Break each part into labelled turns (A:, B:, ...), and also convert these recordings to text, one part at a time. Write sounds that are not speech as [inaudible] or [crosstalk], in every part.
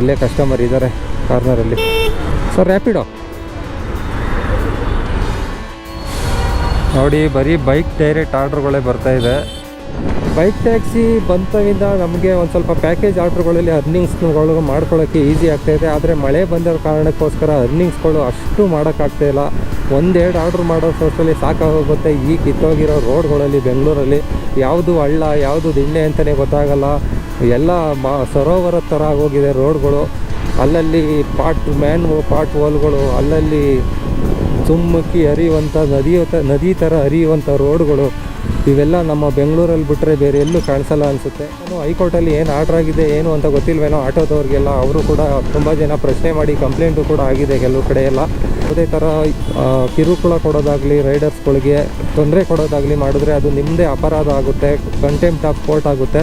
A: ಇಲ್ಲೇ ಕಸ್ಟಮರ್ ಇದ್ದಾರೆ ಕಾರ್ನರಲ್ಲಿ ಸರ್ ರ್ಯಾಪಿಡೋ ನೋಡಿ ಬರೀ ಬೈಕ್ ಡೈರೆಕ್ಟ್ ಆರ್ಡ್ರ್ಗಳೇ ಬರ್ತಾ ಇದೆ. ಬೈಕ್ ಟ್ಯಾಕ್ಸಿ ಬಂತವಿಂದ ನಮಗೆ ಒಂದು ಸ್ವಲ್ಪ ಪ್ಯಾಕೇಜ್ ಆರ್ಡ್ರ್ಗಳಲ್ಲಿ ಅರ್ನಿಂಗ್ಸ್ಗಳು ಮಾಡ್ಕೊಳ್ಳೋಕ್ಕೆ ಈಸಿ ಆಗ್ತಾಯಿದೆ ಆದರೆ ಮಳೆ ಬಂದಿರೋ ಕಾರಣಕ್ಕೋಸ್ಕರ ಅರ್ನಿಂಗ್ಸ್ಗಳು ಅಷ್ಟು ಮಾಡೋಕ್ಕಾಗ್ತಾ ಇಲ್ಲ. ಒಂದೆರಡು ಆರ್ಡ್ರ್ ಮಾಡೋ ಸೋಸಲ್ಲಿ ಸಾಕಾಗೋಗುತ್ತೆ. ಈ ಕಿತ್ತೋಗಿರೋ ರೋಡ್ಗಳಲ್ಲಿ ಬೆಂಗಳೂರಲ್ಲಿ ಯಾವುದು ಹಳ್ಳ ಯಾವುದು ದಿಣ್ಣೆ ಅಂತಲೇ ಗೊತ್ತಾಗಲ್ಲ. ಎಲ್ಲ ಮಾ ಸರೋವರ ಥರ ಆಗೋಗಿದೆ ರೋಡ್ಗಳು. ಅಲ್ಲಲ್ಲಿ ಪಾಟ್ ಮ್ಯಾನ್ ಪಾಟ್ ವಾಲ್ಗಳು ಅಲ್ಲಲ್ಲಿ ಸುಮ್ಮಕ್ಕಿ ಹರಿಯುವಂಥ ನದಿಯ ನದಿ ಥರ ಹರಿಯುವಂಥ ರೋಡ್ಗಳು. ಇವೆಲ್ಲ ನಮ್ಮ ಬೆಂಗಳೂರಲ್ಲಿ ಬಿಟ್ಟರೆ ಬೇರೆ ಎಲ್ಲೂ ಕಾಣಿಸಲ್ಲ ಅನಿಸುತ್ತೆ. ಹೈಕೋರ್ಟಲ್ಲಿ ಏನು ಆರ್ಡರ್ ಆಗಿದೆ, ಏನು ಅಂತ ಗೊತ್ತಿಲ್ವೇನೋ ಆಟೋದವ್ರಿಗೆಲ್ಲ ಅವರು ಕೂಡ ತುಂಬ ಜನ ಪ್ರಶ್ನೆ ಮಾಡಿ ಕಂಪ್ಲೇಂಟು ಕೂಡ ಆಗಿದೆ ಕೆಲವು ಕಡೆ ಎಲ್ಲ. ಯಾವುದೇ ಥರ ಕಿರುಕುಳ ಕೊಡೋದಾಗಲಿ ರೈಡರ್ಸ್ಗಳಿಗೆ ತೊಂದರೆ ಕೊಡೋದಾಗಲಿ ಮಾಡಿದ್ರೆ ಅದು ನಿಮ್ಮದೇ ಅಪರಾಧ ಆಗುತ್ತೆ ಕಂಟೆಂಪ್ಟ್ ಆಫ್ ಕೋರ್ಟ್ ಆಗುತ್ತೆ.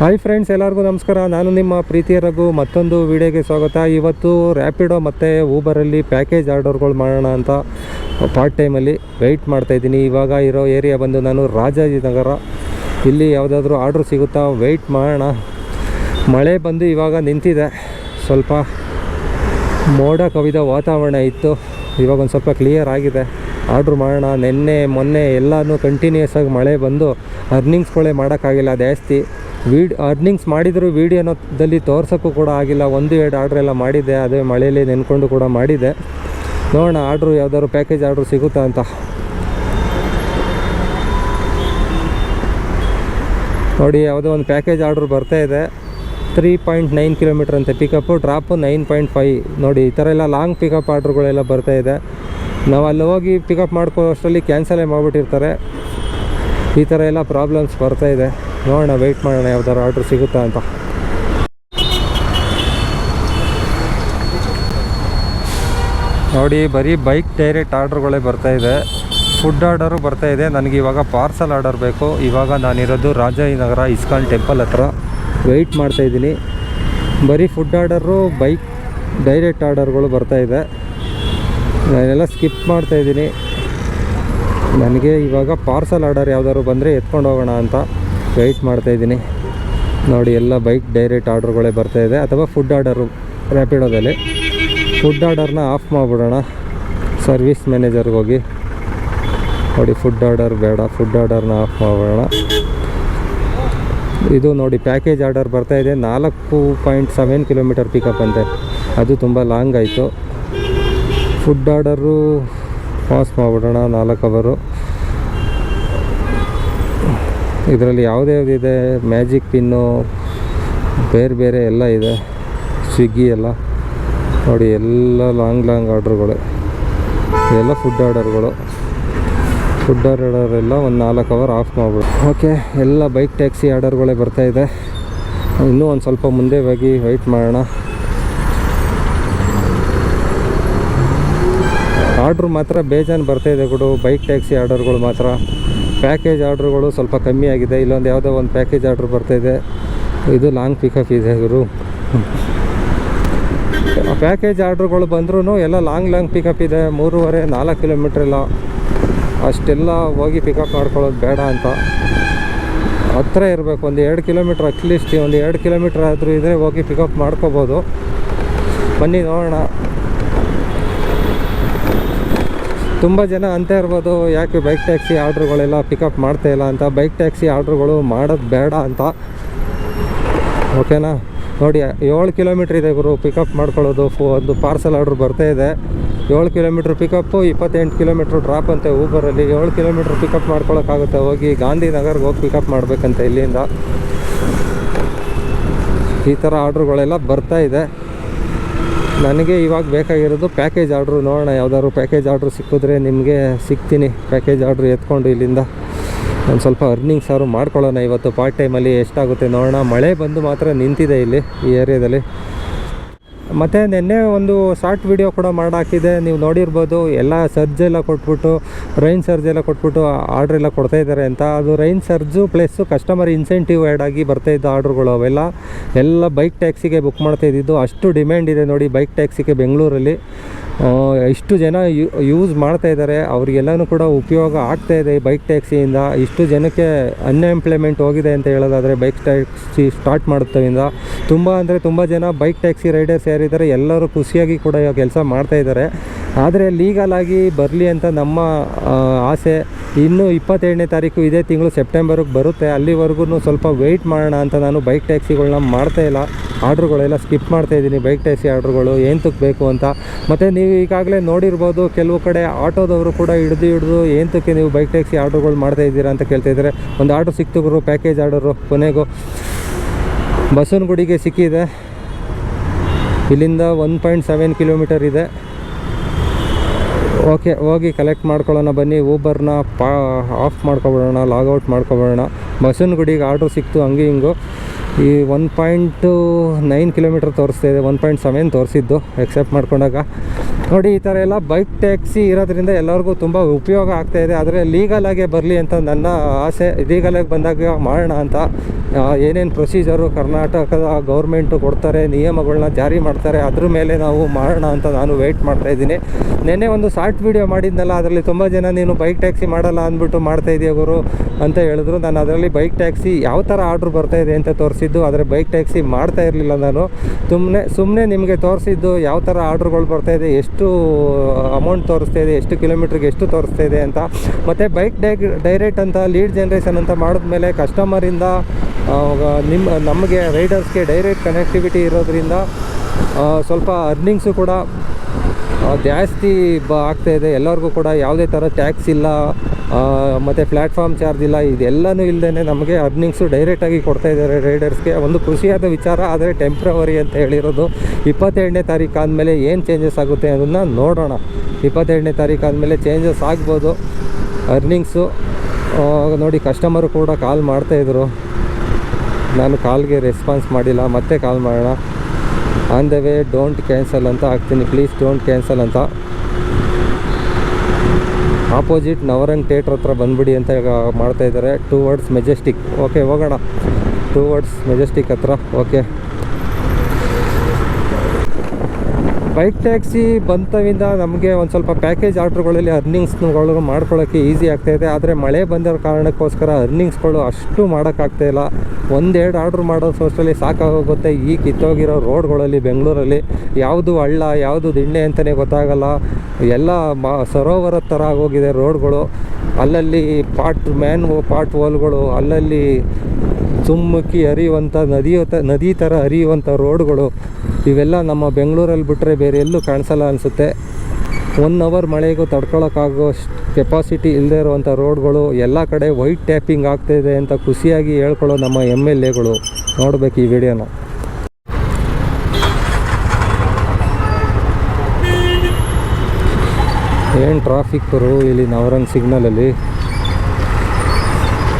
A: ಹಾಯ್ ಫ್ರೆಂಡ್ಸ್ ಎಲ್ಲರಿಗೂ ನಮಸ್ಕಾರ. ನಾನು ನಿಮ್ಮ ಪ್ರೀತಿಯ ರಘು. ಮತ್ತೊಂದು ವಿಡಿಯೋಗೆ ಸ್ವಾಗತ. ಇವತ್ತು ರ್ಯಾಪಿಡೋ ಮತ್ತು ಊಬರಲ್ಲಿ ಪ್ಯಾಕೇಜ್ ಆರ್ಡರ್ಗಳು ಮಾಡೋಣ ಅಂತ ಪಾರ್ಟ್ ಟೈಮಲ್ಲಿ ವೆಯ್ಟ್ ಮಾಡ್ತಾಯಿದ್ದೀನಿ ಇವಾಗ ಇರೋ ಏರಿಯಾ ಬಂದು ನಾನು ರಾಜಾಜಿನಗರ ಇಲ್ಲಿ ಯಾವುದಾದ್ರೂ ಆರ್ಡ್ರ್ ಸಿಗುತ್ತಾ ವೆಯ್ಟ್ ಮಾಡೋಣ. ಮಳೆ ಬಂದು ಇವಾಗ ನಿಂತಿದೆ. ಸ್ವಲ್ಪ ಮೋಡ ಕವಿದ ವಾತಾವರಣ ಇತ್ತು. ಇವಾಗ ಒಂದು ಸ್ವಲ್ಪ ಕ್ಲಿಯರ್ ಆಗಿದೆ. ಆರ್ಡ್ರ್ ಮಾಡೋಣ. ನಿನ್ನೆ, ಮೊನ್ನೆ ಎಲ್ಲನೂ ಕಂಟಿನ್ಯೂಸ್ ಆಗಿ ಮಳೆ ಬಂದು ಅರ್ನಿಂಗ್ಸ್ಗಳೇ ಮಾಡೋಕ್ಕಾಗಿಲ್ಲ. ಜಾಸ್ತಿ ವೀಡ್ ಅರ್ನಿಂಗ್ಸ್ ಮಾಡಿದರೂ ವೀಡಿಯೋದಲ್ಲಿ ತೋರ್ಸೋಕ್ಕೂ ಕೂಡ ಆಗಿಲ್ಲ. ಒಂದು, ಎರಡು ಆರ್ಡ್ರ್ ಎಲ್ಲ ಮಾಡಿದ್ದೆ. ಅದೇ ಮಳೆಯಲ್ಲಿ ನೆನ್ಕೊಂಡು ಕೂಡ ಮಾಡಿದೆ ನೋಡೋಣ ಆರ್ಡ್ರು ಯಾವ್ದಾದ್ರು ಪ್ಯಾಕೇಜ್ ಆರ್ಡ್ರು ಸಿಗುತ್ತಾ ಅಂತ. ನೋಡಿ, ಯಾವುದೋ ಒಂದು ಪ್ಯಾಕೇಜ್ ಆರ್ಡ್ರ್ ಬರ್ತಾ ಇದೆ. ತ್ರೀ ಪಾಯಿಂಟ್ ನೈನ್ ಕಿಲೋಮೀಟ್ರ್ ಅಂತೆ pickup drop nine point five ನೋಡಿ, ಈ ಥರ ಎಲ್ಲ ಲಾಂಗ್ ಪಿಕಪ್ ಆರ್ಡ್ರ್ಗಳೆಲ್ಲ ಬರ್ತಾ ಇದೆ. ನಾವು ಅಲ್ಲಿ ಹೋಗಿ ಪಿಕಪ್ ಮಾಡ್ಕೋ ಅಷ್ಟರಲ್ಲಿ ಕ್ಯಾನ್ಸಲೇ ಮಾಡಿಬಿಟ್ಟಿರ್ತಾರೆ. ಈ ಥರ ಎಲ್ಲ ಪ್ರಾಬ್ಲಮ್ಸ್ ಬರ್ತಾ ಇದೆ. ನೋಡೋಣ ವೆಯ್ಟ್ ಮಾಡೋಣ ಯಾವ್ದಾರು ಆರ್ಡ್ರ್ ಸಿಗುತ್ತಾ ಅಂತ. ನೋಡಿ, ಬರೀ ಬೈಕ್ ಡೈರೆಕ್ಟ್ ಆರ್ಡ್ರ್ಗಳೇ ಬರ್ತಾ ಇದೆ. ಫುಡ್ ಆರ್ಡರು ಬರ್ತಾ ಇದೆ. ನನಗೆ ಇವಾಗ ಪಾರ್ಸಲ್ ಆರ್ಡರ್ ಬೇಕು. ಇವಾಗ ನಾನಿರೋದು ರಾಜಾಜಿನಗರ ಇಸ್ಕಾನ್ ಟೆಂಪಲ್ ಹತ್ರ. ವೆಯ್ಟ್ ಮಾಡ್ತಾಯಿದ್ದೀನಿ ಬರೀ ಫುಡ್ ಆರ್ಡರು ಬೈಕ್ ಡೈರೆಕ್ಟ್ ಆರ್ಡರ್ಗಳು ಬರ್ತಾ ಇದೆ. ನಾನೆಲ್ಲ ಸ್ಕಿಪ್ ಮಾಡ್ತಾ ಇದ್ದೀನಿ. ನನಗೆ ಇವಾಗ ಪಾರ್ಸಲ್ ಆರ್ಡರ್ ಯಾವ್ದಾದ್ರು ಬಂದರೆ ಎತ್ಕೊಂಡು ಹೋಗೋಣ ಅಂತ ವೆಯ್ಟ್ ಮಾಡ್ತಾಯಿದ್ದೀನಿ ನೋಡಿ, ಎಲ್ಲ ಬೈಕ್ ಡೈರೆಕ್ಟ್ ಆರ್ಡ್ರುಗಳೇ ಬರ್ತಾ ಇದೆ. ಅಥವಾ ಫುಡ್ ಆರ್ಡರು ರ್ಯಾಪಿಡೋದಲ್ಲಿ ಫುಡ್ ಆರ್ಡರ್ನ ಆಫ್ ಮಾಡಿಬಿಡೋಣ. ಸರ್ವಿಸ್ ಮ್ಯಾನೇಜರ್ಗೆ ಹೋಗಿ. ನೋಡಿ ಫುಡ್ ಆರ್ಡರ್ ಬೇಡ. ಫುಡ್ ಆರ್ಡರ್ನ ಆಫ್ ಮಾಡೋಣ ಇದು ನೋಡಿ ಪ್ಯಾಕೇಜ್ ಆರ್ಡರ್ ಬರ್ತಾ ಇದೆ. ನಾಲ್ಕು ಪಾಯಿಂಟ್ ಸೆವೆನ್ ಕಿಲೋಮೀಟರ್ ಪಿಕಪ್ ಅಂತೆ. ಅದು ತುಂಬ ಲಾಂಗ್ ಆಯಿತು. ಫುಡ್ ಆರ್ಡರು ಪಾಸ್ ಮಾಡಿಬಿಡೋಣ, ನಾಲ್ಕು ಅವರು. ಇದರಲ್ಲಿ ಯಾವುದೇ ಯಾವುದಿದೆ ಮ್ಯಾಜಿಕ್ ಪಿನ್ನು ಬೇರೆ ಬೇರೆ ಎಲ್ಲ ಇದೆ. ಸ್ವಿಗ್ಗಿ ಎಲ್ಲ. ನೋಡಿ, ಎಲ್ಲ ಲಾಂಗ್ ಲಾಂಗ್ ಆರ್ಡ್ರುಗಳು ಎಲ್ಲ ಫುಡ್ ಆರ್ಡರ್ಗಳು ಫುಡ್ ಆರ್ಡರ್ ಎಲ್ಲ ಒಂದು ನಾಲ್ಕು ಅವರ್ ಆಫ್ ಮಾಡ್ಬಿಡು. ಓಕೆ ಎಲ್ಲ ಬೈಕ್ ಟ್ಯಾಕ್ಸಿ ಆರ್ಡರ್ಗಳೇ ಬರ್ತಾ ಇದೆ. ಇನ್ನೂ ಒಂದು ಸ್ವಲ್ಪ ಮುಂದೆ ಹೋಗಿ ವೆಯ್ಟ್ ಮಾಡೋಣ. ಆರ್ಡ್ರ್ ಮಾತ್ರ ಬೇಜಾನು ಬರ್ತಾ ಇದೆ ಕೊಡು ಬೈಕ್ ಟ್ಯಾಕ್ಸಿ ಆರ್ಡರ್ಗಳು ಮಾತ್ರ. ಪ್ಯಾಕೇಜ್ ಆರ್ಡ್ರುಗಳು ಸ್ವಲ್ಪ ಕಮ್ಮಿ ಆಗಿದೆ. ಇಲ್ಲೊಂದು ಯಾವುದೋ ಒಂದು ಪ್ಯಾಕೇಜ್ ಆರ್ಡ್ರ್ ಇದೆ. ಇದು ಲಾಂಗ್ ಪಿಕಪ್ ಇದೆ ಗುರು. ಪ್ಯಾಕೇಜ್ ಆರ್ಡ್ರುಗಳು ಬಂದ್ರೂ ಎಲ್ಲ ಲಾಂಗ್ ಲಾಂಗ್ ಪಿಕಪ್ ಇದೆ. ಮೂರುವರೆ, ನಾಲ್ಕು ಕಿಲೋಮೀಟ್ರ್ ಎಲ್ಲ ಅಷ್ಟೆಲ್ಲ ಹೋಗಿ ಪಿಕಪ್ ಮಾಡ್ಕೊಳ್ಳೋದು ಬೇಡ ಅಂತ. ಹತ್ರ ಇರಬೇಕು. ಒಂದು ಎರಡು ಕಿಲೋಮೀಟ್ರ್ ಅಟ್ಲೀಸ್ಟ್ ಒಂದು ಎರಡು ಕಿಲೋಮೀಟ್ರ್ ಆದರೂ ಇದ್ದರೆ ಹೋಗಿ ಪಿಕಪ್ ಮಾಡ್ಕೋಬೋದು. ಬನ್ನಿ ನೋಡೋಣ. ತುಂಬ ಜನ ಅಂತ ಇರ್ಬೋದು, ಯಾಕೆ ಬೈಕ್ ಟ್ಯಾಕ್ಸಿ ಆರ್ಡ್ರ್ಗಳೆಲ್ಲ ಪಿಕಪ್ ಮಾಡ್ತಾ ಇಲ್ಲ ಅಂತ. ಬೈಕ್ ಟ್ಯಾಕ್ಸಿ ಆರ್ಡ್ರ್ಗಳು ಮಾಡೋದು ಬೇಡ ಅಂತ. ಓಕೆನಾ ನೋಡಿ, ಏಳು ಕಿಲೋಮೀಟ್ರ್ ಇದೆ ಗುರು ಪಿಕಪ್ ಮಾಡ್ಕೊಳ್ಳೋದು, ಫೋ, ಒಂದು ಪಾರ್ಸಲ್ ಆರ್ಡ್ರ್ ಬರ್ತಾ ಇದೆ. ಏಳು ಕಿಲೋಮೀಟ್ರ್ ಪಿಕಪ್ಪು ಇಪ್ಪತ್ತೆಂಟು ಕಿಲೋಮೀಟ್ರ್ ಡ್ರಾಪ್ ಅಂತೆ ಊಬರಲ್ಲಿ ಏಳು ಕಿಲೋಮೀಟ್ರ್ ಪಿಕಪ್ ಮಾಡ್ಕೊಳ್ಳೋಕ್ಕಾಗುತ್ತೆ ಹೋಗಿ ಗಾಂಧಿನಗರ್ಗೆ ಹೋಗಿ ಪಿಕಪ್ ಮಾಡಬೇಕಂತೆ ಇಲ್ಲಿಂದ. ಈ ಥರ ಆರ್ಡ್ರುಗಳೆಲ್ಲ ಬರ್ತಾ ಇದೆ. ನನಗೆ ಇವಾಗ ಬೇಕಾಗಿರೋದು ಪ್ಯಾಕೇಜ್ ಆರ್ಡ್ರು ನೋಡೋಣ. ಯಾವ್ದಾದ್ರು ಪ್ಯಾಕೇಜ್ ಆರ್ಡ್ರು ಸಿಕ್ಕಿದ್ರೆ ನಿಮಗೆ ಸಿಗ್ತೀನಿ. ಪ್ಯಾಕೇಜ್ ಆರ್ಡ್ರು ಎತ್ಕೊಂಡು ಇಲ್ಲಿಂದ ಒಂದು ಸ್ವಲ್ಪ ಅರ್ನಿಂಗ್ಸ್ ಅವರು ಮಾಡ್ಕೊಳ್ಳೋಣ. ಇವತ್ತು ಪಾರ್ಟ್ ಟೈಮಲ್ಲಿ ಎಷ್ಟಾಗುತ್ತೆ ನೋಡೋಣ. ಮಳೆ ಬಂದು ಮಾತ್ರ ನಿಂತಿದೆ ಇಲ್ಲಿ ಈ ಏರಿಯಾದಲ್ಲಿ ಮತ್ತು ನಿನ್ನೆ ಒಂದು ಶಾರ್ಟ್ ವಿಡಿಯೋ ಕೂಡ ಮಾಡಾಕಿದೆ ನೀವು ನೋಡಿರ್ಬೋದು, ಎಲ್ಲ ಸರ್ಜ್ ಎಲ್ಲ ಕೊಟ್ಬಿಟ್ಟು ರೈನ್ ಸರ್ಜ್ ಎಲ್ಲ ಕೊಟ್ಬಿಟ್ಟು ಆರ್ಡ್ರ್ ಎಲ್ಲ ಕೊಡ್ತಾ ಇದ್ದಾರೆ ಅಂತ. ಅದು rain surge plus customer incentive add ಆಗಿ ಬರ್ತಾ ಇದ್ದ ಆರ್ಡ್ರುಗಳು ಅವೆಲ್ಲ. ಎಲ್ಲ ಬೈಕ್ ಟ್ಯಾಕ್ಸಿಗೆ ಬುಕ್ ಮಾಡ್ತಾ ಇದ್ದಿದ್ದು. ಅಷ್ಟು ಡಿಮ್ಯಾಂಡ್ ಇದೆ ನೋಡಿ ಬೈಕ್ ಟ್ಯಾಕ್ಸಿಗೆ ಬೆಂಗಳೂರಲ್ಲಿ ಇಷ್ಟು ಜನ ಯೂಸ್ ಮಾಡ್ತಾ ಇದ್ದಾರೆ ಅವ್ರಿಗೆಲ್ಲನೂ ಕೂಡ ಉಪಯೋಗ ಆಗ್ತಾ ಇದೆ ಈ ಬೈಕ್ ಟ್ಯಾಕ್ಸಿಯಿಂದ ಇಷ್ಟು ಜನಕ್ಕೆ ಅನ್ಎಂಪ್ಲಾಯ್ಮೆಂಟ್ ಹೋಗಿದೆ ಅಂತ ಹೇಳೋದಾದರೆ ಬೈಕ್ ಟ್ಯಾಕ್ಸಿ ಸ್ಟಾರ್ಟ್ ಮಾಡುತ್ತವಿಂದ. ತುಂಬ ಅಂದರೆ ತುಂಬ ಜನ ಬೈಕ್ ಟ್ಯಾಕ್ಸಿ ರೈಡರ್ಸ್ ಯಾರಿದ್ದಾರೆ ಎಲ್ಲರೂ ಖುಷಿಯಾಗಿ ಕೂಡ ಕೆಲಸ ಮಾಡ್ತಾ ಇದ್ದಾರೆ ಆದರೆ ಲೀಗಲ್ ಆಗಿ ಬರಲಿ ಅಂತ ನಮ್ಮ ಆಸೆ. ಇನ್ನು ಇಪ್ಪತ್ತೆರಡನೇ ತಾರೀಕು ಇದೇ ತಿಂಗಳು ಸೆಪ್ಟೆಂಬರ್ಗೆ ಬರುತ್ತೆ. ಅಲ್ಲಿವರೆಗೂ ಸ್ವಲ್ಪ ವೆಯ್ಟ್ ಮಾಡೋಣ ಅಂತ ನಾನು ಬೈಕ್ ಟ್ಯಾಕ್ಸಿಗಳನ್ನ ಮಾಡ್ತಾ ಇಲ್ಲ. ಆರ್ಡ್ರುಗಳೆಲ್ಲ ಸ್ಕಿಪ್ ಮಾಡ್ತಾ ಇದ್ದೀನಿ ಬೈಕ್ ಟ್ಯಾಕ್ಸಿ ಆರ್ಡ್ರುಗಳು ಏಂತಕ್ಕೆ ಬೇಕು ಅಂತ. ಮತ್ತು ನೀವು ಈಗಾಗಲೇ ನೋಡಿರ್ಬೋದು, ಕೆಲವು ಕಡೆ ಆಟೋದವರು ಕೂಡ ಹಿಡಿದು ಹಿಡಿದು ಏಂತಕ್ಕೆ ನೀವು ಬೈಕ್ ಟ್ಯಾಕ್ಸಿ ಆರ್ಡ್ರುಗಳು ಮಾಡ್ತಾ ಇದ್ದೀರಾ ಅಂತ ಕೇಳ್ತಾ ಇದ್ದಾರೆ. ಒಂದು ಆರ್ಡ್ರು ಸಿಕ್ತು ಗುರು ಪ್ಯಾಕೇಜ್ ಆರ್ಡರು ಕೊನೆಗೂ. ಬಸವನಗುಡಿಗೆ ಸಿಕ್ಕಿದೆ. ಇಲ್ಲಿಂದ ಒನ್ ಪಾಯಿಂಟ್ ಸೆವೆನ್ ಕಿಲೋಮೀಟರ್ ಇದೆ. ಓಕೆ, ಹೋಗಿ ಕಲೆಕ್ಟ್ ಮಾಡ್ಕೊಳ್ಳೋಣ, ಬನ್ನಿ ಊಬರ್ನ ಪಾ ಆಫ್ ಮಾಡ್ಕೊಬಿಡೋಣ ಲಾಗೌಟ್ ಮಾಡ್ಕೊಬಿಡೋಣ. ಬಸವನಗುಡಿಗೆ ಆರ್ಡ್ರ್ ಸಿಕ್ತು, ಹಂಗೆ ಹಿಂಗು. ಈ ಒನ್ ಪಾಯಿಂಟು ನೈನ್ ಕಿಲೋಮೀಟ್ರ್ ತೋರಿಸ್ತಾ ಇದೆ ಒನ್ ಪಾಯಿಂಟ್ ಸೆವೆನ್ ತೋರಿಸಿದ್ದು ಎಕ್ಸೆಪ್ಟ್ ಮಾಡ್ಕೊಂಡಾಗ. ನೋಡಿ, ಈ ಥರ ಎಲ್ಲ ಬೈಕ್ ಟ್ಯಾಕ್ಸಿ ಇರೋದ್ರಿಂದ ಎಲ್ಲರಿಗೂ ತುಂಬ ಉಪಯೋಗ ಆಗ್ತಾ ಇದೆ. ಆದರೆ ಲೀಗಲಾಗೆ ಬರಲಿ ಅಂತ ನನ್ನ ಆಸೆ. ಲೀಗಲಾಗಿ ಬಂದಾಗ ಮಾಡೋಣ ಅಂತ ಏನೇನು ಪ್ರೊಸೀಜರು ಕರ್ನಾಟಕದ ಗೌರ್ಮೆಂಟು ಕೊಡ್ತಾರೆ ನಿಯಮಗಳನ್ನ ಜಾರಿ ಮಾಡ್ತಾರೆ, ಅದ್ರ ಮೇಲೆ ನಾವು ಮಾಡೋಣ ಅಂತ ನಾನು ವೆಯ್ಟ್ ಮಾಡ್ತಾ ಇದ್ದೀನಿ. ನಿನ್ನೆ ಒಂದು ಶಾರ್ಟ್ ವೀಡಿಯೋ ಮಾಡಿದ್ನಲ್ಲ, ಅದರಲ್ಲಿ ತುಂಬ ಜನ, ನೀನು ಬೈಕ್ ಟ್ಯಾಕ್ಸಿ ಮಾಡಲ್ಲ ಅಂದ್ಬಿಟ್ಟು ಮಾಡ್ತಾ ಇದೆಯಾ ಗುರು ಅಂತ ಹೇಳಿದ್ರು. ನಾನು ಅದರಲ್ಲಿ ಬೈಕ್ ಟ್ಯಾಕ್ಸಿ ಯಾವ ಥರ ಆರ್ಡ್ರ್ ಬರ್ತಾಯಿದೆ ಅಂತ ತೋರಿಸಿದ್ದು ಆದರೆ ಬೈಕ್ ಟ್ಯಾಕ್ಸಿ ಮಾಡ್ತಾ ಇರಲಿಲ್ಲ ನಾನು. ಸುಮ್ಮನೆ ಸುಮ್ಮನೆ ನಿಮಗೆ ತೋರಿಸಿದ್ದು ಯಾವ ಥರ ಆರ್ಡ್ರ್ಗಳು ಬರ್ತಾ ಇದೆ, ಎಷ್ಟು ಅಮೌಂಟ್ ತೋರಿಸ್ತಾ ಇದೆ, ಎಷ್ಟು ಕಿಲೋಮೀಟ್ರಿಗೆ ಎಷ್ಟು ತೋರಿಸ್ತಾ ಇದೆ ಅಂತ. ಮತ್ತು ಬೈಕ್ ಡೈಕ್ ಡೈರೆಕ್ಟ್ ಅಂತ ಲೀಡ್ ಜನ್ರೇಷನ್ ಅಂತ ಮಾಡಿದ್ಮೇಲೆ ಕಸ್ಟಮರಿಂದ ನಿಮ್ಮ ನಮಗೆ ರೈಡರ್ಸ್ಗೆ ಡೈರೆಕ್ಟ್ ಕನೆಕ್ಟಿವಿಟಿ ಇರೋದ್ರಿಂದ ಸ್ವಲ್ಪ ಅರ್ನಿಂಗ್ಸು ಕೂಡ ಜಾಸ್ತಿ ಬ, ಆಗ್ತಾ ಇದೆ. ಎಲ್ಲರಿಗೂ ಕೂಡ ಯಾವುದೇ ಥರ ಟ್ಯಾಕ್ಸ್ ಇಲ್ಲ. ಮತ್ತು ಪ್ಲ್ಯಾಟ್ಫಾರ್ಮ್ ಚಾರ್ಜ್ ಇಲ್ಲ, ಇದೆಲ್ಲನೂ ಇಲ್ಲದೇ ನಮಗೆ ಅರ್ನಿಂಗ್ಸು ಡೈರೆಕ್ಟಾಗಿ ಕೊಡ್ತಾ ಇದ್ದಾರೆ ರೈಡರ್ಸ್ಗೆ ಒಂದು ಖುಷಿಯಾದ ವಿಚಾರ, ಆದರೆ ಟೆಂಪ್ರವರಿ ಅಂತ ಹೇಳಿರೋದು ಇಪ್ಪತ್ತೆರಡನೇ ತಾರೀಕು ಆದಮೇಲೆ ಏನು ಚೇಂಜಸ್ ಆಗುತ್ತೆ ಅದನ್ನು ನೋಡೋಣ. ಇಪ್ಪತ್ತೆರಡನೇ ತಾರೀಕು ಆದಮೇಲೆ ಚೇಂಜಸ್ ಆಗ್ಬೋದು. ಅರ್ನಿಂಗ್ಸು ನೋಡಿ ಕಸ್ಟಮರು ಕೂಡ ಕಾಲ್ ಮಾಡ್ತಾಯಿದ್ರು ನಾನು ಕಾಲ್ಗೆ ರೆಸ್ಪಾನ್ಸ್ ಮಾಡಿಲ್ಲ, ಮತ್ತೆ ಕಾಲ್ ಮಾಡೋಣ. On the way don't cancel ಅಂತ ಹಾಕ್ತೀನಿ ಪ್ಲೀಸ್ ಡೋಂಟ್ ಕ್ಯಾನ್ಸಲ್ ಅಂತ. ಆಪೋಸಿಟ್ ನವರಂಗ್ ಥಿಯೇಟ್ರ್ ಹತ್ರ ಬಂದ್ಬಿಡಿ ಅಂತ ಮಾಡ್ತಾ ಇದ್ದಾರೆ. ಟೂ ವರ್ಡ್ಸ್ ಮೆಜೆಸ್ಟಿಕ್ ಓಕೆ ಹೋಗೋಣ. ಟೂ ವರ್ಡ್ಸ್ ಮೆಜೆಸ್ಟಿಕ್ ಹತ್ರ. ಓಕೆ ಬೈಕ್ ಟ್ಯಾಕ್ಸಿ ಬಂತವಿಂದ ನಮಗೆ ಒಂದು ಸ್ವಲ್ಪ ಪ್ಯಾಕೇಜ್ ಆರ್ಡ್ರ್ಗಳಲ್ಲಿ ಅರ್ನಿಂಗ್ಸ್ಗಳು ಮಾಡ್ಕೊಳ್ಳೋಕ್ಕೆ ಈಸಿ ಆಗ್ತಾಯಿದೆ ಆದರೆ ಮಳೆ ಬಂದಿರೋ ಕಾರಣಕ್ಕೋಸ್ಕರ ಅರ್ನಿಂಗ್ಸ್ಗಳು ಅಷ್ಟು ಮಾಡೋಕ್ಕಾಗ್ತಾ ಇಲ್ಲ. ಒಂದೆರಡು ಆರ್ಡ್ರ್ ಮಾಡೋ ಸೋಸ್ಟಲ್ಲಿ ಸಾಕಾಗೋಗುತ್ತೆ. ಈ ಕಿತ್ತೋಗಿರೋ ರೋಡ್ಗಳಲ್ಲಿ, ಬೆಂಗಳೂರಲ್ಲಿ ಯಾವುದು ಹಳ್ಳ, ಯಾವುದು ದಿಣ್ಣೆ ಅಂತಲೇ ಗೊತ್ತಾಗಲ್ಲ. ಎಲ್ಲ ಮಾ ಸರೋವರದ ಥರ ಆಗೋಗಿದೆ ರೋಡ್ಗಳು. ಅಲ್ಲಲ್ಲಿ ಪಾಟ್ ಮ್ಯಾನ್ ಪಾಟ್ ವಾಲ್ಗಳು ಅಲ್ಲಲ್ಲಿ ಸುಮ್ಮಕ್ಕಿ ಹರಿಯುವಂಥ ನದಿಯ ನದಿ ಥರ ಹರಿಯುವಂಥ ರೋಡ್ಗಳು, ಇವೆಲ್ಲ ನಮ್ಮ ಬೆಂಗಳೂರಲ್ಲಿ ಬಿಟ್ಟರೆ ಬೇರೆ ಎಲ್ಲೂ ಕಾಣಿಸಲ್ಲ ಅನಿಸುತ್ತೆ. ಒನ್ ಅವರ್ ಮಳೆಗೂ ತಡ್ಕೊಳ್ಳೋಕ್ಕಾಗೋ ಕೆಪಾಸಿಟಿ ಇಲ್ಲದೆ ಇರುವಂಥ ರೋಡ್ಗಳು, ಎಲ್ಲ ಕಡೆ ವೈಟ್ ಟ್ಯಾಪಿಂಗ್ ಆಗ್ತಾಯಿದೆ ಅಂತ ಖುಷಿಯಾಗಿ ಹೇಳ್ಕೊಳ್ಳೋ ನಮ್ಮ ಎಂ ಎಲ್ ಎಗಳು. ನೋಡಬೇಕು ಈ ವಿಡಿಯೋನ. ಏನು ಟ್ರಾಫಿಕ್ಕರು ಇಲ್ಲಿ ನವರಂಗ್ ಸಿಗ್ನಲಲ್ಲಿ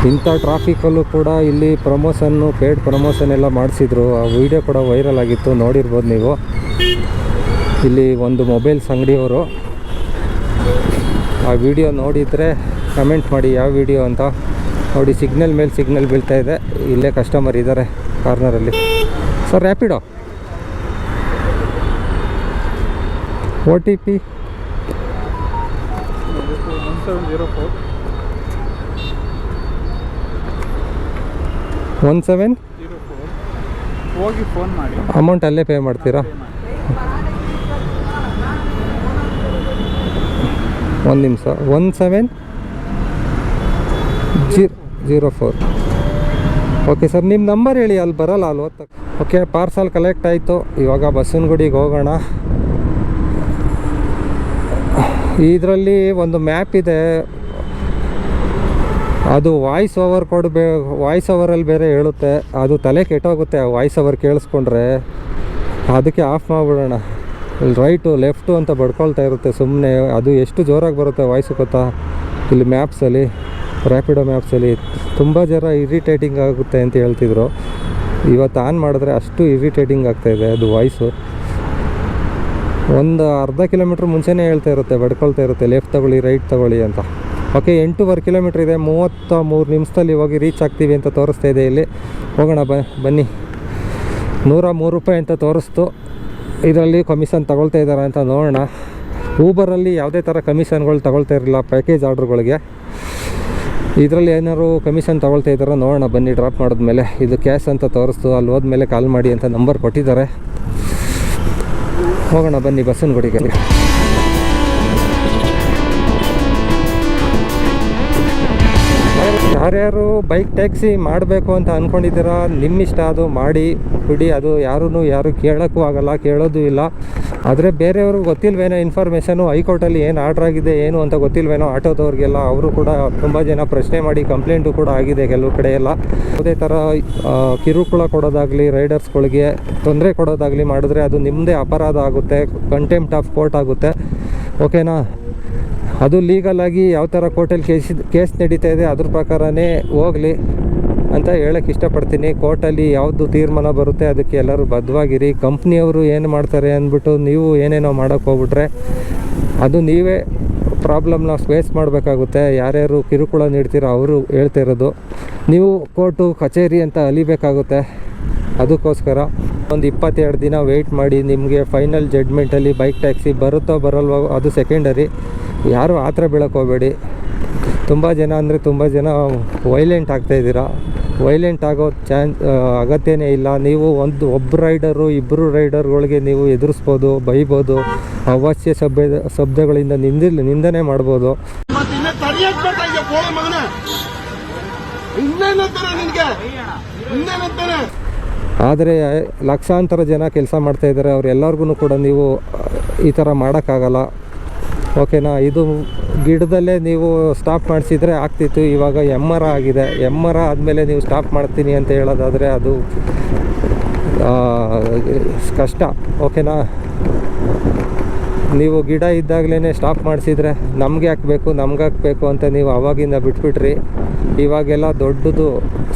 A: ಇಂಥ ಟ್ರಾಫಿಕಲ್ಲೂ ಕೂಡ ಇಲ್ಲಿ ಪ್ರಮೋಷನ್ನು ಪೇಡ್ ಪ್ರಮೋಷನ್ ಎಲ್ಲ ಮಾಡಿಸಿದ್ರು. ಆ ವಿಡಿಯೋ ಕೂಡ ವೈರಲ್ ಆಗಿತ್ತು, ನೋಡಿರ್ಬೋದು ನೀವು. ಇಲ್ಲಿ ಒಂದು ಮೊಬೈಲ್ಸ್ ಅಂಗಡಿಯವರು ಆ ವಿಡಿಯೋ ನೋಡಿದರೆ ಕಮೆಂಟ್ ಮಾಡಿ ಯಾವ ವಿಡಿಯೋ ಅಂತ. ನೋಡಿ ಸಿಗ್ನಲ್ ಮೇಲೆ ಸಿಗ್ನಲ್ ಬೀಳ್ತಾ ಇದೆ. ಇಲ್ಲೇ ಕಸ್ಟಮರ್ ಇದ್ದಾರೆ ಕಾರ್ನರಲ್ಲಿ sir Rapido O T P
B: zero four
A: one seven
B: ಹೋಗಿ ಫೋನ್ ಮಾಡಿ.
A: ಅಮೌಂಟ್ ಅಲ್ಲೇ ಪೇ ಮಾಡ್ತೀರಾ? ಒಂದು ನಿಮಿಷ. ಒನ್ ಸೆವೆನ್ ಜೀ ಜೀರೋ ಫೋರ್. ಓಕೆ ಸರ್ ನಿಮ್ಮ ನಂಬರ್ ಹೇಳಿ ಅಲ್ಲಿ ಬರಲ್ಲ ಅಲ್ಲಿ ಓದ್ತಾ ಓಕೆ ಪಾರ್ಸಲ್ ಕಲೆಕ್ಟ್ ಆಯಿತು. ಇವಾಗ ಬಸವನಗುಡಿಗೆ ಹೋಗೋಣ. ಇದರಲ್ಲಿ ಒಂದು ಮ್ಯಾಪ್ ಇದೆ. ಅದು ವಾಯ್ಸ್ ಓವರ್ ಕೊಡಬೇ ವಾಯ್ಸ್ ಓವರಲ್ಲಿ ಬೇರೆ ಹೇಳುತ್ತೆ. ಅದು ತಲೆ ಕೆಟ್ಟೋಗುತ್ತೆ, ಆ ವಾಯ್ಸ್ ಓವರ್ ಕೇಳಿಸ್ಕೊಂಡ್ರೆ. ಅದಕ್ಕೆ ಆಫ್ ಮಾಡಿಬಿಡೋಣ. ಇಲ್ಲಿ ರೈಟು ಲೆಫ್ಟು ಅಂತ ಬಡ್ಕೊಳ್ತಾ ಇರುತ್ತೆ ಸುಮ್ಮನೆ ಅದು ಎಷ್ಟು ಜೋರಾಗಿ ಬರುತ್ತೆ ವಾಯ್ಸು ಗೊತ್ತಾ? ಇಲ್ಲಿ ಮ್ಯಾಪ್ಸಲ್ಲಿ ರ್ಯಾಪಿಡೋ ಮ್ಯಾಪ್ಸಲ್ಲಿ ತುಂಬ ಜರ ಇರಿಟೇಟಿಂಗ್ ಆಗುತ್ತೆ ಅಂತ ಹೇಳ್ತಿದ್ರು. ಇವತ್ತು ಆನ್ ಮಾಡಿದ್ರೆ ಅಷ್ಟು ಇರಿಟೇಟಿಂಗ್ ಆಗ್ತಾಯಿದೆ ಅದು ವಾಯ್ಸು ಒಂದು ಅರ್ಧ ಕಿಲೋಮೀಟ್ರ್ ಮುಂಚೆನೇ ಹೇಳ್ತಾ ಇರುತ್ತೆ, ಬಡ್ಕೊಳ್ತಾ ಇರುತ್ತೆ ಲೆಫ್ಟ್ ತಗೊಳ್ಳಿ ರೈಟ್ ತಗೊಳ್ಳಿ ಅಂತ. ಓಕೆ, ಎಂಟೂವರೆ ಕಿಲೋಮೀಟ್ರ್ ಇದೆ. ಮೂವತ್ತ ಮೂರು ನಿಮಿಷದಲ್ಲಿ ಹೋಗಿ ರೀಚ್ ಆಗ್ತೀವಿ ಅಂತ ತೋರಿಸ್ತಾ ಇದೆ ಇಲ್ಲಿ. ಹೋಗೋಣ, ಬ, ಬನ್ನಿ. ನೂರ ಮೂರು ರೂಪಾಯಿ ಅಂತ ತೋರಿಸ್ತು. ಇದರಲ್ಲಿ ಕಮಿಷನ್ ತಗೊಳ್ತಾ ಇದ್ದಾರೆ ಅಂತ ನೋಡೋಣ. ಊಬರಲ್ಲಿ ಯಾವುದೇ ಥರ ಕಮಿಷನ್ಗಳು ತಗೊಳ್ತಾ ಇರಲಿಲ್ಲ ಪ್ಯಾಕೇಜ್ ಆರ್ಡ್ರುಗಳಿಗೆ ಇದರಲ್ಲಿ ಏನಾದ್ರು ಕಮಿಷನ್ ತಗೊಳ್ತಾ ಇದ್ದಾರೆ ನೋಡೋಣ, ಬನ್ನಿ ಡ್ರಾಪ್ ಮಾಡಿದ್ಮೇಲೆ. ಇದು ಕ್ಯಾಶ್ ಅಂತ ತೋರಿಸ್ತು. ಅಲ್ಲಿ ಹೋದ್ಮೇಲೆ ಕಾಲ್ ಮಾಡಿ ಅಂತ ನಂಬರ್ ಕೊಟ್ಟಿದ್ದಾರೆ. ಹೋಗೋಣ, ಬನ್ನಿ ಬಸವನಗುಡಿಗೆ ಯಾರ್ಯಾರು ಬೈಕ್ ಟ್ಯಾಕ್ಸಿ ಮಾಡಬೇಕು ಅಂತ ಅಂದ್ಕೊಂಡಿದ್ದೀರಾ ನಿಮ್ಮ ಇಷ್ಟ ಅದು ಮಾಡಿ ಬಿಡಿ, ಅದು ಯಾರೂ ಯಾರು ಕೇಳೋಕ್ಕೂ ಆಗಲ್ಲ, ಕೇಳೋದು ಇಲ್ಲ. ಆದರೆ ಬೇರೆಯವ್ರಿಗೆ ಗೊತ್ತಿಲ್ವೇನೋ ಇನ್ಫಾರ್ಮೇಷನು ಹೈಕೋರ್ಟಲ್ಲಿ ಏನು ಆರ್ಡ್ರ್ ಆಗಿದೆ, ಏನು ಅಂತ ಗೊತ್ತಿಲ್ವೇನೋ ಆಟೋದವ್ರಿಗೆಲ್ಲ, ಅವರು ಕೂಡ ತುಂಬ ಜನ ಪ್ರಶ್ನೆ ಮಾಡಿ ಕಂಪ್ಲೇಂಟು ಕೂಡ ಆಗಿದೆ ಕೆಲವು ಕಡೆ ಎಲ್ಲ. ಯಾವುದೇ ಥರ ಕಿರುಕುಳ ಕೊಡೋದಾಗಲಿ ರೈಡರ್ಸ್ಗಳಿಗೆ ತೊಂದರೆ ಕೊಡೋದಾಗಲಿ ಮಾಡಿದ್ರೆ ಅದು ನಿಮ್ಮದೇ ಅಪರಾಧ ಆಗುತ್ತೆ ಕಂಟೆಂಪ್ಟ್ ಆಫ್ ಕೋರ್ಟ್ ಆಗುತ್ತೆ. ಓಕೆನಾ ಅದು ಲೀಗಲ್ ಆಗಿ ಯಾವ ಥರ ಕೋರ್ಟಲ್ಲಿ ಕೇಸ್ ಕೇಸ್ ನಡೀತಾ ಇದೆ ಅದ್ರ ಪ್ರಕಾರನೇ ಹೋಗಲಿ ಅಂತ ಹೇಳಕ್ಕೆ ಇಷ್ಟಪಡ್ತೀನಿ. ಕೋರ್ಟಲ್ಲಿ ಯಾವುದು ತೀರ್ಮಾನ ಬರುತ್ತೆ ಅದಕ್ಕೆ ಎಲ್ಲರೂ ಬದ್ಧವಾಗಿರಿ. ಕಂಪ್ನಿಯವರು ಏನು ಮಾಡ್ತಾರೆ ಅಂದ್ಬಿಟ್ಟು ನೀವು ಏನೇನೋ ಮಾಡೋಕ್ಕೆ ಹೋಗ್ಬಿಟ್ರೆ ಅದು ನೀವೇ ಪ್ರಾಬ್ಲಮ್ನ ಫೇಸ್ ಮಾಡಬೇಕಾಗುತ್ತೆ. ಯಾರ್ಯಾರು ಕಿರುಕುಳ ನೀಡ್ತೀರೋ ಅವರು ಹೇಳ್ತಿರೋದು ನೀವು ಕೋರ್ಟು ಕಚೇರಿ ಅಂತ ಅಲಿಬೇಕಾಗುತ್ತೆ. ಅದಕ್ಕೋಸ್ಕರ ಒಂದು ಇಪ್ಪತ್ತೆರಡು ದಿನ ವೆಯ್ಟ್ ಮಾಡಿ ನಿಮಗೆ ಫೈನಲ್ ಜಡ್ಮೆಂಟಲ್ಲಿ ಬೈಕ್ ಟ್ಯಾಕ್ಸಿ ಬರುತ್ತೋ ಬರಲ್ವೋ ಅದು ಸೆಕೆಂಡರಿ ಯಾರು ಆ ಥರ ಬೀಳಕ್ಕೆ ಹೋಗಬೇಡಿ. ತುಂಬ ಜನ ಅಂದರೆ ತುಂಬ ಜನ ವೈಲೆಂಟ್ ಆಗ್ತಾಯಿದ್ದೀರಾ ವೈಲೆಂಟ್ ಆಗೋ ಚಾನ್ಸ್ ಅಗತ್ಯನೇ ಇಲ್ಲ. ನೀವು ಒಂದು ಒಬ್ಬ ರೈಡರು ಇಬ್ಬರು ರೈಡರ್ಗಳಿಗೆ ನೀವು ಎದುರಿಸ್ಬೋದು ಬೈಬೋದು ಅವಶ್ಯ ಶಬ್ದ ಶಬ್ದಗಳಿಂದ ನಿಂದಿಲ್ ನಿಂದನೆ ಮಾಡ್ಬೋದು. ಆದರೆ ಲಕ್ಷಾಂತರ ಜನ ಕೆಲಸ ಮಾಡ್ತಾ ಇದ್ದಾರೆ. ಅವ್ರೆಲ್ಲರಿಗೂ ಕೂಡ ನೀವು ಈ ಥರ ಮಾಡೋಕ್ಕಾಗಲ್ಲ. ಓಕೆನಾ, ಇದು ಗಿಡದಲ್ಲೇ ನೀವು ಸ್ಟಾಪ್ ಮಾಡಿಸಿದ್ರೆ ಆಗ್ತಿತ್ತು. ಇವಾಗ ಎಮ್ಮರ ಆಗಿದೆ. ಎಮ್ಮರ ಆದಮೇಲೆ ನೀವು ಸ್ಟಾಪ್ ಮಾಡ್ತೀನಿ ಅಂತ ಹೇಳೋದಾದರೆ ಅದು ಕಷ್ಟ. ಓಕೆನಾ? ನೀವು ಗಿಡ ಇದ್ದಾಗಲೇ ಸ್ಟಾಪ್ ಮಾಡಿಸಿದ್ರೆ ನಮಗೆ ಹಾಕಬೇಕು ನಮ್ಗೆ ಹಾಕಬೇಕು ಅಂತ ನೀವು ಆವಾಗಿಂದ ಬಿಟ್ಬಿಟ್ರಿ. ಇವಾಗೆಲ್ಲ ದೊಡ್ಡದು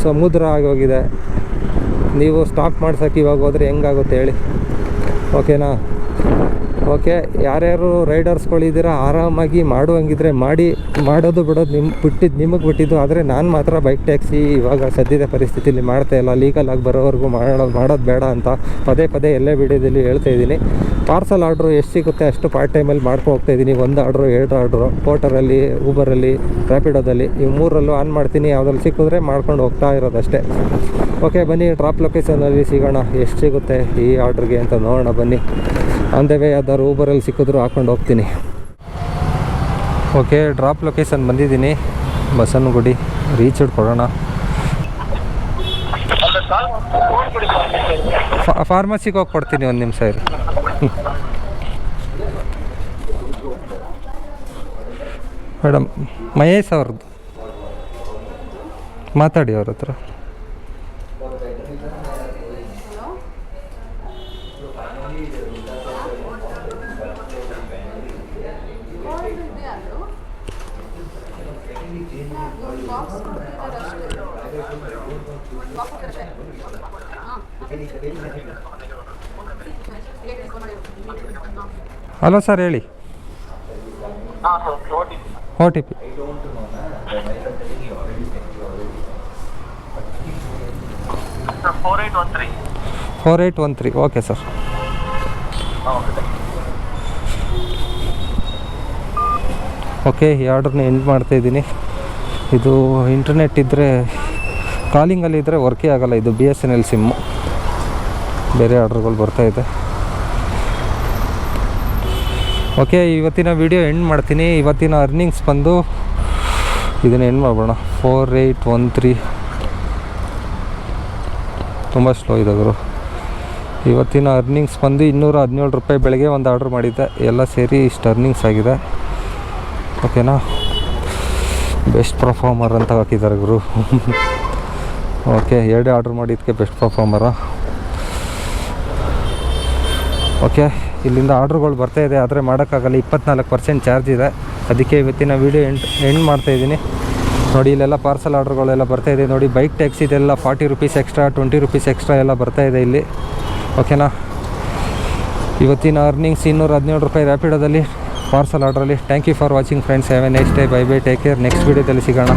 A: ಸಮುದ್ರ ಆಗೋಗಿದೆ. ನೀವು ಸ್ಟಾಪ್ ಮಾಡ್ಸೋಕ್ಕೆ ಇವಾಗ ಹೋದರೆ ಹೆಂಗಾಗುತ್ತೆ ಹೇಳಿ. ಓಕೆನಾ? ಓಕೆ, ಯಾರ್ಯಾರು ರೈಡರ್ಸ್ಗಳಿದ್ದೀರಾ, ಆರಾಮಾಗಿ ಮಾಡುವಂಗಿದ್ರೆ ಮಾಡಿ, ಮಾಡೋದು ಬಿಡೋದು ನಿಮ್ಮ ಬಿಟ್ಟಿದ್ದು ನಿಮಗೆ ಬಿಟ್ಟಿದ್ದು, ಆದರೆ ನಾನು ಮಾತ್ರ ಬೈಕ್ ಟ್ಯಾಕ್ಸಿ ಇವಾಗ ಸದ್ಯದ ಪರಿಸ್ಥಿತಿಯಲ್ಲಿ ಮಾಡ್ತಾ ಇಲ್ಲ ಲೀಗಲಾಗಿ ಬರೋವರೆಗೂ ಮಾಡೋದು ಮಾಡೋದು ಬೇಡ ಅಂತ ಪದೇ ಪದೇ ಎಲ್ಲೇ ವಿಡಿಯೋದಲ್ಲಿ ಹೇಳ್ತಾ ಇದ್ದೀನಿ. ಪಾರ್ಸಲ್ ಆರ್ಡ್ರು ಎಷ್ಟು ಸಿಗುತ್ತೆ ಅಷ್ಟು ಪಾರ್ಟ್ ಟೈಮಲ್ಲಿ ಮಾಡ್ಕೊಂಡು ಹೋಗ್ತಾ ಇದ್ದೀನಿ, ಒಂದು ಆರ್ಡ್ರು ಎರಡು ಆರ್ಡ್ರು ಪೋಟರಲ್ಲಿ ಊಬರಲ್ಲಿ ರ್ಯಾಪಿಡೋದಲ್ಲಿ ಈ ಮೂರಲ್ಲೂ ಆನ್ ಮಾಡ್ತೀನಿ, ಯಾವುದ್ರಲ್ಲಿ ಸಿಕ್ಕಿದ್ರೆ ಮಾಡ್ಕೊಂಡು ಹೋಗ್ತಾ ಇರೋದಷ್ಟೇ. ಓಕೆ, ಬನ್ನಿ ಡ್ರಾಪ್ ಲೊಕೇಶನಲ್ಲಿ ಸಿಗೋಣ, ಎಷ್ಟು ಸಿಗುತ್ತೆ ಈ ಆರ್ಡ್ರಿಗೆ ಅಂತ ನೋಡೋಣ, ಬನ್ನಿ. ಆನ್ ದ ವೇ ಯಾವ್ದಾದ್ರು ಊಬರಲ್ಲಿ ಸಿಕ್ಕಿದ್ರು ಹಾಕೊಂಡು ಹೋಗ್ತೀನಿ. ಓಕೆ ಡ್ರಾಪ್ ಲೊಕೇಶನ್ ಬಂದಿದ್ದೀನಿ. ಬಸವನಗುಡಿ ರೀಚ್ ಕೊಡೋಣ. ಫಾರ್ಮಸಿಗೆ ಹೋಗಿ ಕೊಡ್ತೀನಿ ಒಂದು ನಿಮಿಷ ಇರಿ. ಮೇಡಮ್ [laughs] ಮಹೇಶ್ ಅವ್ರದ್ದು. ಮಾತಾಡಿ ಅವ್ರ ಹತ್ರ. ಹಲೋ ಸರ್, ಹೇಳಿ. O T P
C: four
A: eight one three okay sir okay ಈ ಆರ್ಡ್ರನ್ನ ಎಂಡ್ ಮಾಡ್ತಾ ಇದ್ದೀನಿ. ಇದು ಇಂಟರ್ನೆಟ್ ಇದ್ದರೆ ಕಾಲಿಂಗಲ್ಲಿ ಇದ್ದರೆ ವರ್ಕೇ ಆಗಲ್ಲ. ಇದು B S N L sim ಬೇರೆ ಆರ್ಡ್ರ್ಗಳು ಬರ್ತಾ ಇದೆ. ಓಕೆ ಇವತ್ತಿನ ವಿಡಿಯೋ ಎಂಡ್ ಮಾಡ್ತೀನಿ. ಇವತ್ತಿನ ಅರ್ನಿಂಗ್ಸ್ ಬಂದು ಇದನ್ನು ಎಂಡ್ ಮಾಡೋಣ ಫೋರ್ ಏಯ್ಟ್ ಒನ್ ತ್ರೀ ತುಂಬ ಸ್ಲೋ ಇದೆ ಗುರು. ಇವತ್ತಿನ ಅರ್ನಿಂಗ್ಸ್ ಬಂದು ಇನ್ನೂರ ಹದಿನೇಳು ರೂಪಾಯಿ ಬೆಳಗ್ಗೆ ಒಂದು ಆರ್ಡ್ರ್ ಮಾಡಿದ್ದೆ. ಎಲ್ಲ ಸೇರಿ ಇಷ್ಟು ಅರ್ನಿಂಗ್ಸ್ ಆಗಿದೆ. ಓಕೆನಾ ಬೆಸ್ಟ್ ಪರ್ಫಾರ್ಮರ್ ಅಂತ ಹಾಕಿದ್ದಾರೆ ಗುರು. [laughs] ಓಕೆ, ಎರಡೇ ಆರ್ಡ್ರ್ ಮಾಡಿದ್ದಕ್ಕೆ ಬೆಸ್ಟ್ ಪರ್ಫಾರ್ಮರ ಓಕೆ, ಇಲ್ಲಿಂದ ಆರ್ಡ್ರುಗಳು ಬರ್ತಾ ಇದೆ, ಆದರೆ ಮಾಡೋಕ್ಕಾಗಲ್ಲ. ಇಪ್ಪತ್ನಾಲ್ಕು ಪರ್ಸೆಂಟ್ ಚಾರ್ಜ್ ಇದೆ. ಅದಕ್ಕೆ ಇವತ್ತಿನ ವೀಡಿಯೋ ಎಂಡ್ ಎಂಡ್ ಮಾಡ್ತಾಯಿದ್ದೀನಿ ನೋಡಿ, ಇಲ್ಲೆಲ್ಲ ಪಾರ್ಸಲ್ ಆರ್ಡ್ರ್ಗಳೆಲ್ಲ ಬರ್ತಾ ಇದೆ. ನೋಡಿ ಬೈಕ್ ಟ್ಯಾಕ್ಸ್ ಇದೆಲ್ಲ forty rupees extra twenty rupees extra ಎಲ್ಲ ಬರ್ತಾ ಇದೆ ಇಲ್ಲಿ. ಓಕೆನಾ ಇವತ್ತಿನ ಅರ್ನಿಂಗ್ಸ್ ಇನ್ನೂರ ಹದಿನೇಳು ರೂಪಾಯಿ ರ್ಯಾಪಿಡೋದಲ್ಲಿ parcel ಆರ್ಡ್ರಲ್ಲಿ. Thank you for watching friends have a next day bye bye take care next ವೀಡಿಯೋದಲ್ಲಿ ಸಿಗೋಣ.